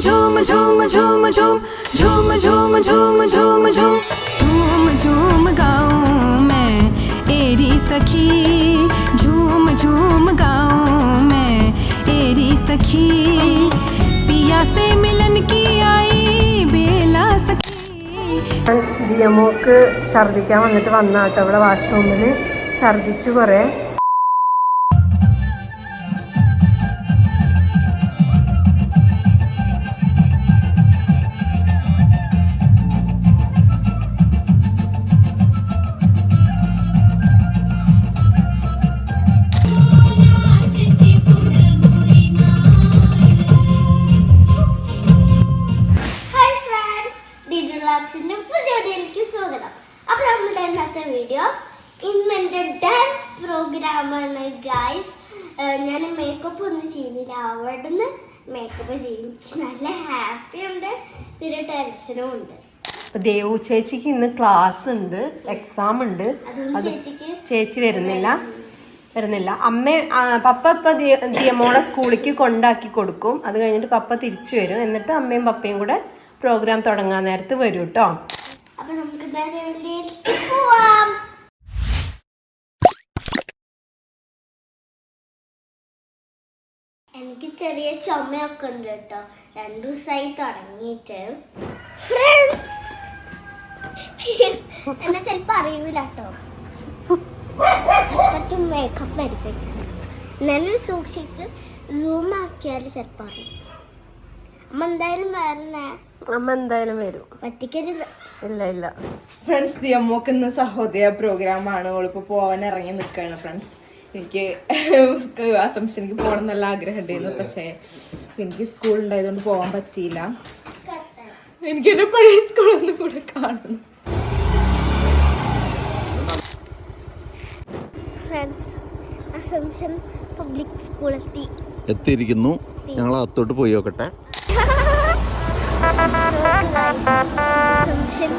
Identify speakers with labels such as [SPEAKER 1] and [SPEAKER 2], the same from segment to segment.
[SPEAKER 1] झूम झूम झूम झूम झूम झूम झूम झूम झूम झूम झूम गाऊं मैं एरी सखी झूम झूम गाऊं मैं एरी सखी पिया से मिलन की आई बेला सखी
[SPEAKER 2] ഫ്രണ്ട്സ് ദിയമോക്ക് ഛർദ്ദിക്കാൻ വന്നിട്ട് വന്നാട്ടോ ഇവിടെ വാഷ്റൂമിൽ ഛർദ്ദിച്ചു കുറേ
[SPEAKER 3] മേക്കപ്പ് ചെയ്യും നല്ല ഹാപ്പി ഉണ്ട്. ഇത്തിരി ടെൻഷനും ഉണ്ട്.
[SPEAKER 2] ദേവു ചേച്ചിക്ക് ഇന്ന് ക്ലാസ് ഉണ്ട്. എക്സാം ഉണ്ട്. അത് ചേച്ചി വരുന്നില്ല. വരുന്നില്ല. അമ്മ പപ്പ ഇപ്പൊ മോളെ ദിയമോളെ സ്കൂളിലേക്ക് കൊണ്ടാക്കി കൊടുക്കും. അത് കഴിഞ്ഞിട്ട് പപ്പ തിരിച്ചു വരും. എന്നിട്ട് അമ്മയും പപ്പയും കൂടെ പ്രോഗ്രാം തുടങ്ങാൻ നേരത്ത് വരും കേട്ടോ
[SPEAKER 3] നമുക്ക് എനിക്ക് ചെറിയ ചുമയൊക്കെ ഉണ്ട് കേട്ടോ. രണ്ടു ദിവസമായി തുടങ്ങിയിട്ട്. ഫ്രണ്ട്സ് എന്നെ ചിലപ്പോൾ അറിയൂല കേട്ടോ. അത്രയ്ക്കും മേക്കപ്പ് എടുത്തിട്ടുണ്ട് എന്നാലും സൂക്ഷിച്ച് സൂം ആക്കിയാൽ ചിലപ്പോൾ അറിയും. അമ്മ എന്തായാലും വരണേ?
[SPEAKER 2] അമ്മ എന്തായാലും വരും.
[SPEAKER 3] പറ്റിക്കരുത്
[SPEAKER 2] ഇല്ല ഇല്ല.
[SPEAKER 4] ഫ്രണ്ട്സ് ദിയമ്മോക്ക് ഇന്ന് സഹോദയ പ്രോഗ്രാം ആണ്. ഓളിപ്പോൾ പോവാൻ ഇറങ്ങി നിൽക്കുകയാണ് ഫ്രണ്ട്സ് എനിക്ക് അസംഷനിക്ക് പോകണം നല്ല ആഗ്രഹം ഉണ്ടായിരുന്നു പക്ഷേ എനിക്ക് സ്കൂൾ ഉണ്ടായതുകൊണ്ട് പോകാൻ പറ്റിയില്ല. എനിക്ക് എന്റെ പഴയ സ്കൂളൊന്നും കൂടെ കാണണം.
[SPEAKER 3] ഫ്രണ്ട്സ് അസംഷൻ പബ്ലിക് സ്കൂളെത്തി
[SPEAKER 5] എത്തിയിരിക്കുന്നു. ഞങ്ങൾ അത്തോട്ട് പോയി നോക്കട്ടെ.
[SPEAKER 3] അസംഷൻ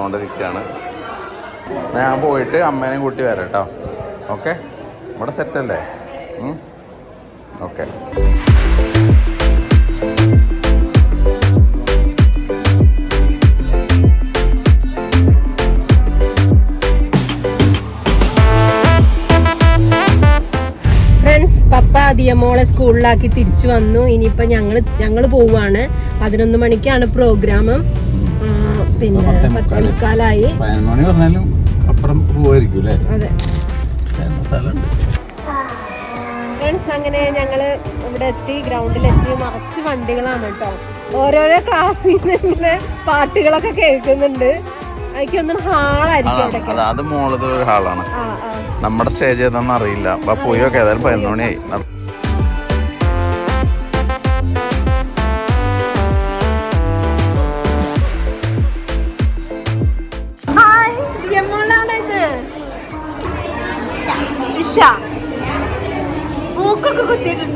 [SPEAKER 5] നടന്നുകൊണ്ടിരിക്കുകയാണ്. ഞാൻ പോയിട്ട് അമ്മേനെയും കൂട്ടി വരാം കേട്ടോ. ഓക്കെ? ഇവിടെ സെറ്റല്ലേ ഓക്കെ.
[SPEAKER 2] മോളെ സ്കൂളിലാക്കി തിരിച്ചു വന്നു. ഇനിയിപ്പോൾ ഞങ്ങൾ ഞങ്ങൾ പോവുകയാണ് പതിനൊന്ന് മണിക്കാണ് പ്രോഗ്രാം പിന്നെ പത്തേ മുക്കാലായി.
[SPEAKER 5] പതിനൊന്ന് മണി പറഞ്ഞാലും അപ്പുറം പോവായിരിക്കും അല്ലേ?
[SPEAKER 2] അതെ.
[SPEAKER 5] സ്ഥലമുണ്ട്.
[SPEAKER 2] ഫ്രണ്ട്സ് അങ്ങനെ ഞങ്ങൾ ഇവിടെ എത്തി ഗ്രൗണ്ടിൽ എത്തി നിറച്ച് വണ്ടികളാണ് കേട്ടോ. ഓരോരോ ക്ലാസ്സിൽ നിന്ന് പാട്ടുകളൊക്കെ കേൾക്കുന്നുണ്ട്. എനിക്കൊന്നും ഹാളായിരിക്കും അവിടെ
[SPEAKER 5] അത് അത് മോളത് ഒരു ഹാളാണ്.
[SPEAKER 2] ആ ആ.
[SPEAKER 5] നമ്മുടെ സ്റ്റേജ് ഏതാണെന്ന് അറിയില്ല. അപ്പൊ പോയി ഏതായാലും പതിനൊന്ന് മണിയായി.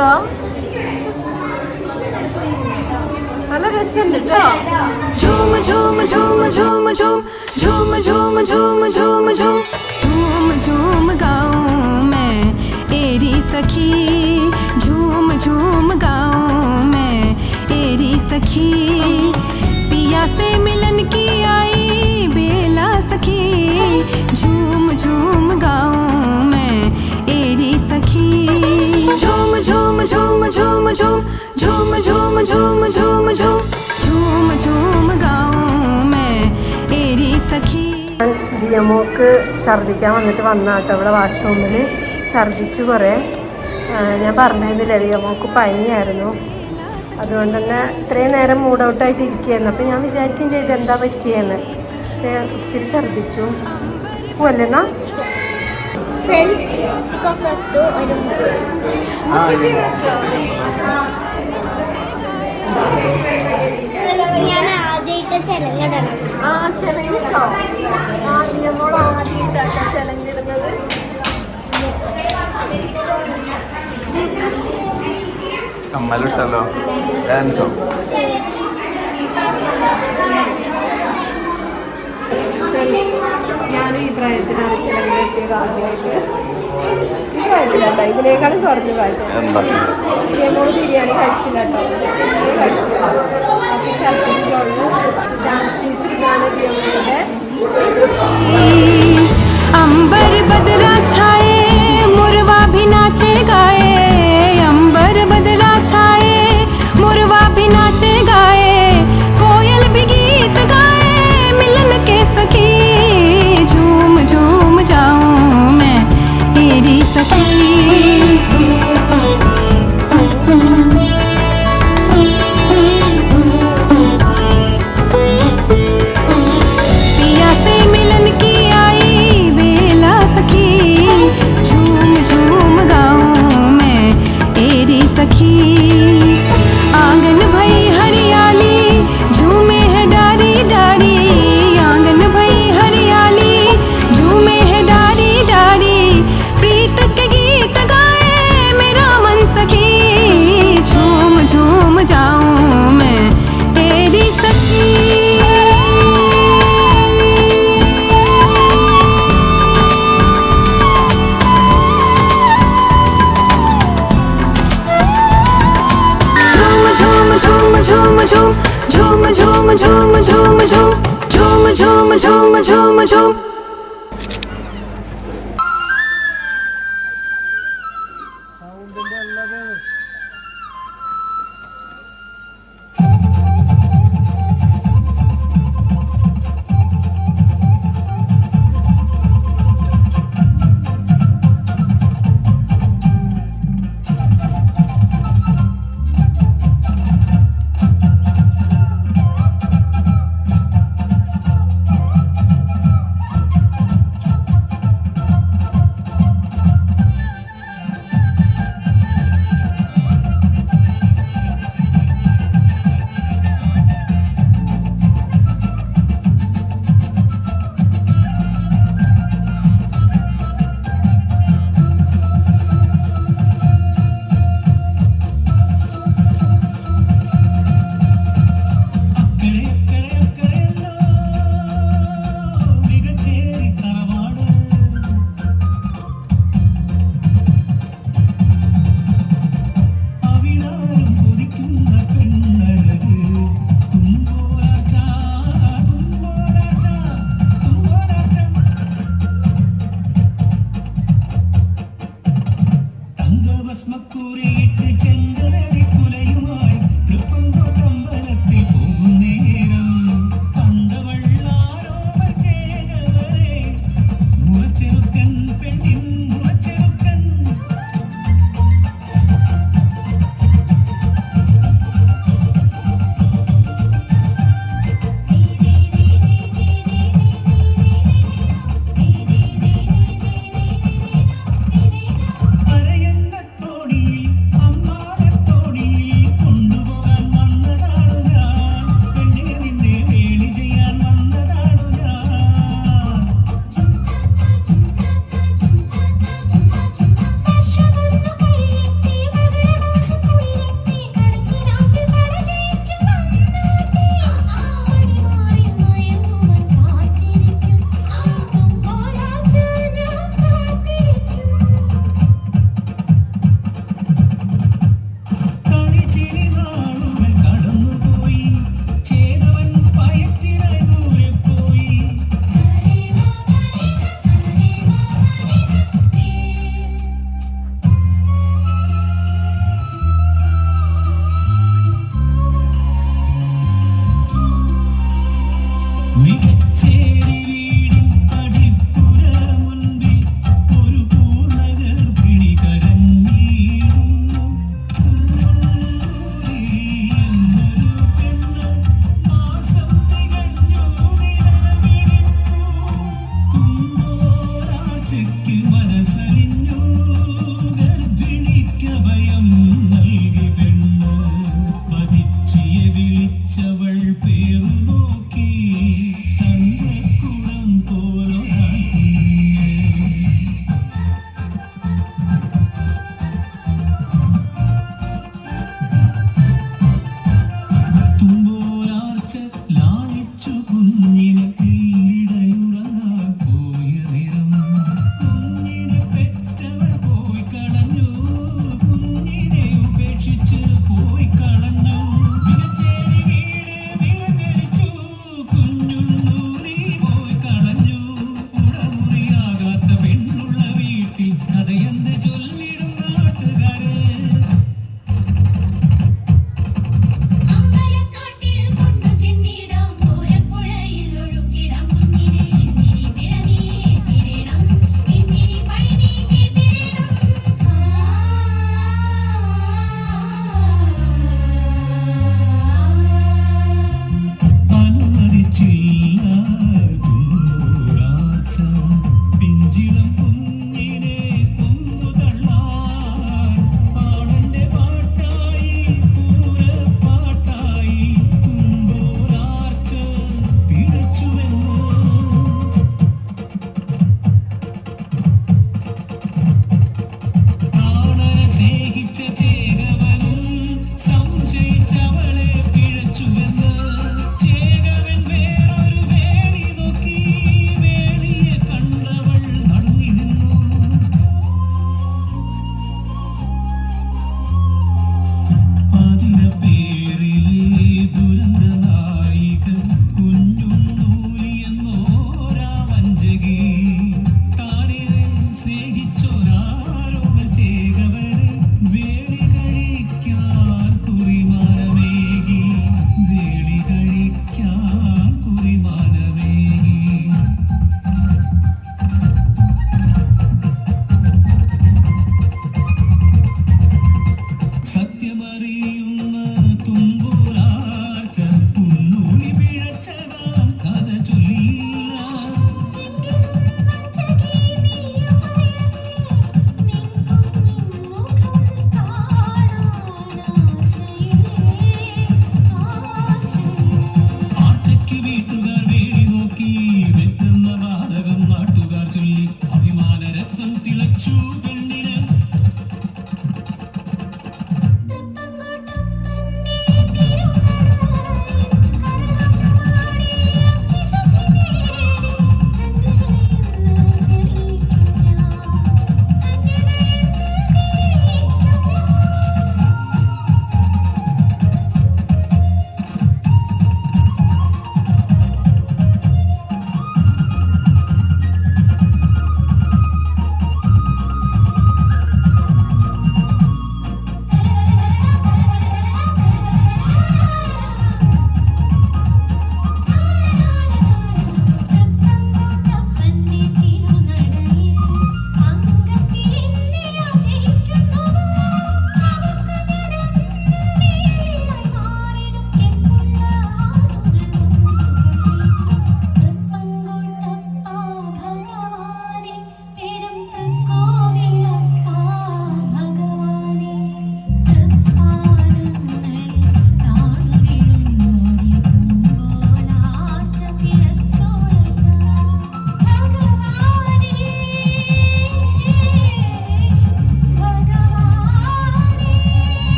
[SPEAKER 2] കുത്തിയിട്ടുണ്ടോ നല്ല രസമുണ്ട് കേട്ടോ
[SPEAKER 1] झूम झूम झूम झूम झूम झूम झूम झूम झूम झूम झूम झूम गाऊं मैं एरी सखी झूम झूम गाऊं मैं एरी सखी पिया से मिलन की आई झूम झूम झूम झूम झूम झूम झूम झूम झूम झूम झूम झूम गाऊं मैं एरी सखी
[SPEAKER 2] ഫ്രണ്ട്സ് ദിയമോക്ക് ഛർദ്ദിക്കാൻ വന്നിട്ട് വന്നാട്ടോ ഇവിടെ വാഷ്റൂമിൽ ഛർദ്ദിച്ചു കുറേ ആ, ഞാൻ പറഞ്ഞിരുന്നില്ലേ ദിയമോക്ക് പനിയായിരുന്നു അതുകൊണ്ട് തന്നെ ഇത്രയും നേരം മൂഡ് ഔട്ടായിട്ട് ഇരിക്കുകയായിരുന്നു അപ്പം ഞാൻ വിചാരിക്കുകയും ചെയ്ത് എന്താ പറ്റിയെന്ന് പക്ഷേ ഒത്തിരി ഛർദ്ദിച്ചു പോവല്ലേ എന്നാ
[SPEAKER 3] ഫ്രണ്ട്സ് ലിപ്സ്റ്റിക്കൊക്കെ ഇട്ടു ഒരു ഞാൻ ആദ്യമായിട്ട് ചെലങ്ങിടണം
[SPEAKER 2] ആ ചിലങ്ങിട്ടോ ആ ദിയമോൾ ആദ്യമായിട്ടാണ് ചിലങ്ങിടുന്നത്
[SPEAKER 5] കമ്മലിട്ടല്ലോ. ഡാൻസോ
[SPEAKER 2] ഞാൻ ഈ
[SPEAKER 1] अंबर बदला छाए मुरवा भी नाचे गाए। अंबर बदला छाए
[SPEAKER 6] You. มาชมมาชมมาชมชมมาชมมาชมมาชมมาชม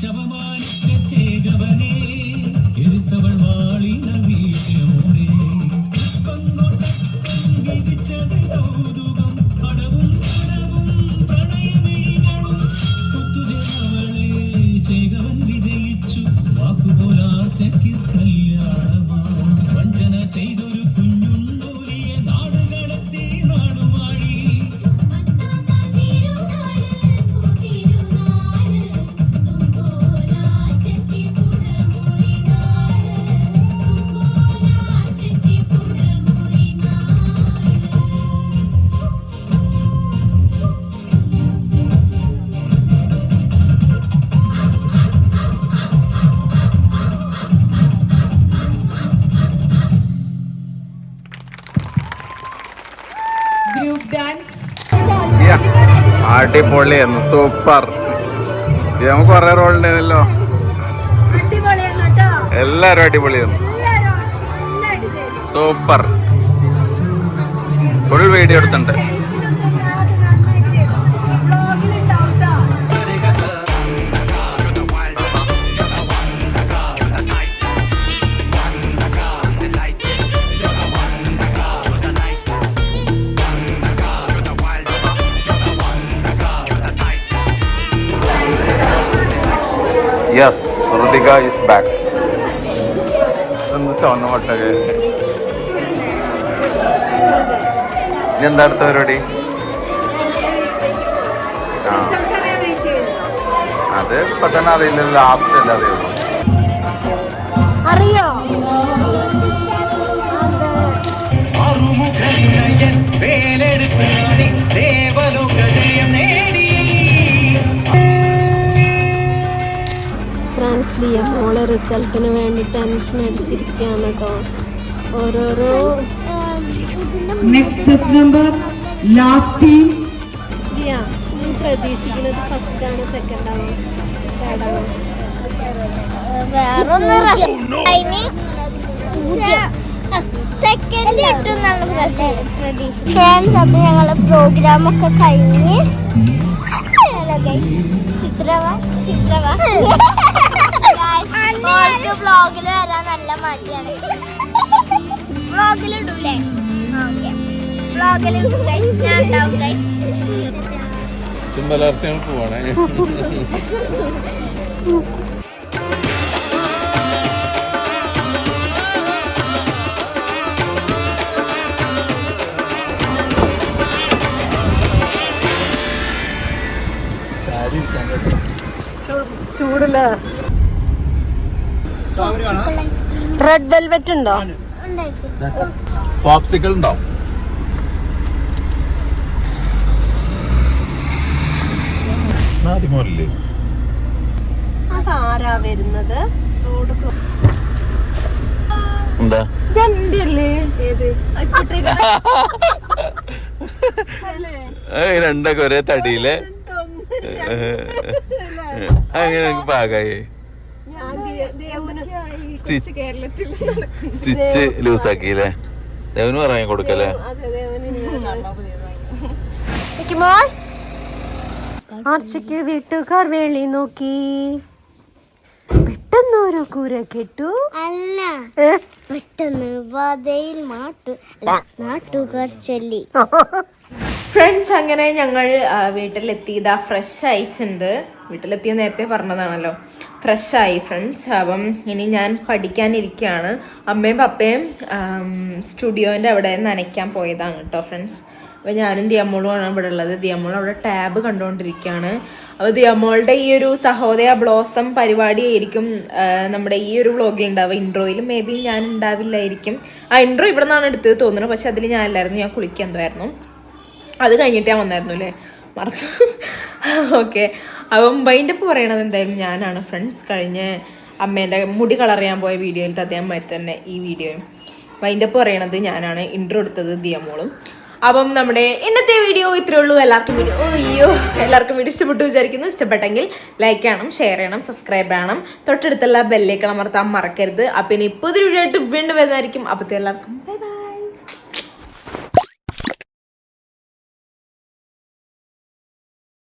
[SPEAKER 7] Tell them
[SPEAKER 5] അടിപൊളിയായിരുന്നു. സൂപ്പർ. നമുക്ക് കുറെ റോളുണ്ടായിരുന്നല്ലോ എല്ലാരും അടിപൊളിയായിരുന്നു. സൂപ്പർ. ഫുൾ വീഡിയോ എടുത്തിട്ടുണ്ട്. ഒന്ന് ഇനി എന്താ അടുത്ത അത് ഇപ്പൊ തന്നെ അറിയില്ലല്ലോ ലാസ്റ്റ് അല്ലേ അറിയുള്ളൂ.
[SPEAKER 2] അറിയോ? റിസൾട്ടിന് വേണ്ടി ടെൻഷൻ അടിച്ചിരിക്കുകയാണ് കേട്ടോ ഓരോരോ
[SPEAKER 7] നെക്സ്റ്റ് നമ്പർ ലാസ്റ്റ് ടീം
[SPEAKER 2] പ്രതീക്ഷിക്കുന്നത് ഫസ്റ്റ് ആണ് സെക്കൻഡ് ആണോ തേർഡ് ആണോ.
[SPEAKER 3] സെക്കൻഡ് അപ്പൊ ഞങ്ങൾ പ്രോഗ്രാം ഒക്കെ കഴിഞ്ഞ്. Hello guys ചിത്രവാ? ചിത്രവ. വ്ളോഗിൽ വരാൻ നല്ല മടിയാണ്. വ്ളോഗിൽ ഇടൂലേ? ഓക്കെ. വ്ളോഗിൽ ഞാൻ ഉണ്ടാവും ഗൈസ്
[SPEAKER 5] ചുമ്പലർച്ചകൾ പോവാണേ.
[SPEAKER 2] ചൂടിൽ റെഡ് വെൽവെറ്റ് ഉണ്ടോ?
[SPEAKER 5] പോപ്സിക്കൽ ഉണ്ടോ?
[SPEAKER 2] അതാരാ വരുന്നത്? റോഡ്
[SPEAKER 5] എന്താ രണ്ടൊക്കെ ഒരേ തടിയിൽ. അങ്ങനെ പാകായി? സ്റ്റിച്ച് ലൂസാക്കിയില്ലേ? ദേവന് പറയാൻ കൊടുക്കല്ലേ?
[SPEAKER 2] ആർച്ചയ്ക്ക് വീട്ടുകാർ വേളി നോക്കി. പെട്ടെന്ന് ഒരു കൂര കെട്ടു.
[SPEAKER 3] അല്ല? പെട്ടെന്ന് വതയിൽ മാട്ടു നാട്ടുകാർ ചൊല്ലി.
[SPEAKER 4] ഫ്രണ്ട്സ് അങ്ങനെ ഞങ്ങൾ വീട്ടിലെത്തി ഇതാ ഫ്രഷ് ആയിട്ടുണ്ട്. വീട്ടിലെത്തിയ നേരത്തെ പറഞ്ഞതാണല്ലോ. ഫ്രഷായി ഫ്രണ്ട്സ് അപ്പം ഇനി ഞാൻ പഠിക്കാനിരിക്കുകയാണ് അമ്മയും പപ്പയും സ്റ്റുഡിയോന്റെ അവിടെ നനയ്ക്കാൻ പോയതാണ് കേട്ടോ ഫ്രണ്ട്സ് അപ്പോൾ ഞാനും ദിയമ്മോളുമാണ് ഇവിടെ ഉള്ളത്. ദിയമോൾ അവിടെ ടാബ് കണ്ടുകൊണ്ടിരിക്കുകയാണ്. അപ്പോൾ ദിയമ്മോളുടെ ഈ ഒരു സഹോദയ ബ്ലോസം പരിപാടിയായിരിക്കും ആയിരിക്കും നമ്മുടെ ഈ ഒരു വ്ളോഗിൽ ഉണ്ടാവുക. ഇൻട്രോയിൽ മേ ബി ഞാൻ ഉണ്ടാവില്ലായിരിക്കും. ആ ഇൻട്രോ ഇവിടെ നിന്നാണ് എടുത്തത് തോന്നുന്നത് പക്ഷെ അതിൽ ഞാനല്ലായിരുന്നു ഞാൻ കുളിക്കാൻ എന്തോയായിരുന്നു അത് കഴിഞ്ഞിട്ട് ഞാൻ വന്നായിരുന്നു അല്ലേ? മറന്നു. ഓക്കെ അപ്പം വൈൻഡപ്പ് പറയണത് എന്തായാലും ഞാനാണ് ഫ്രണ്ട്സ് കഴിഞ്ഞ അമ്മേന്റെ മുടി കളർ ചെയ്യാൻ പോയ വീഡിയോയിൽ അതേമാതിരി തന്നെ ഈ വീഡിയോയും വൈൻഡപ്പ് പറയണത് ഞാനാണ്. ഇൻട്രോ എടുത്തത് ദിയമോളും. അപ്പം നമ്മുടെ ഇന്നത്തെ വീഡിയോ ഇത്രയേ ഉള്ളൂ. എല്ലാവർക്കും വീഡിയോ അയ്യോ. എല്ലാവർക്കും വീഡിയോ ഇഷ്ടപ്പെട്ടു വിചാരിക്കുന്നു. ഇഷ്ടപ്പെട്ടെങ്കിൽ ലൈക്ക് ചെയ്യണം ഷെയർ ചെയ്യണം സബ്സ്ക്രൈബ് ചെയ്യണം. തൊട്ടടുത്തുള്ള ബെല്ലേക്ക് അമർത്താൻ മറക്കരുത്. അപ്പം ഇനി പുതിയൊരു വീഡിയോ ആയിട്ട് വീണ്ടും വരുന്നതായിരിക്കും. അപ്പോഴത്തെ എല്ലാവർക്കും ബൈ ബൈ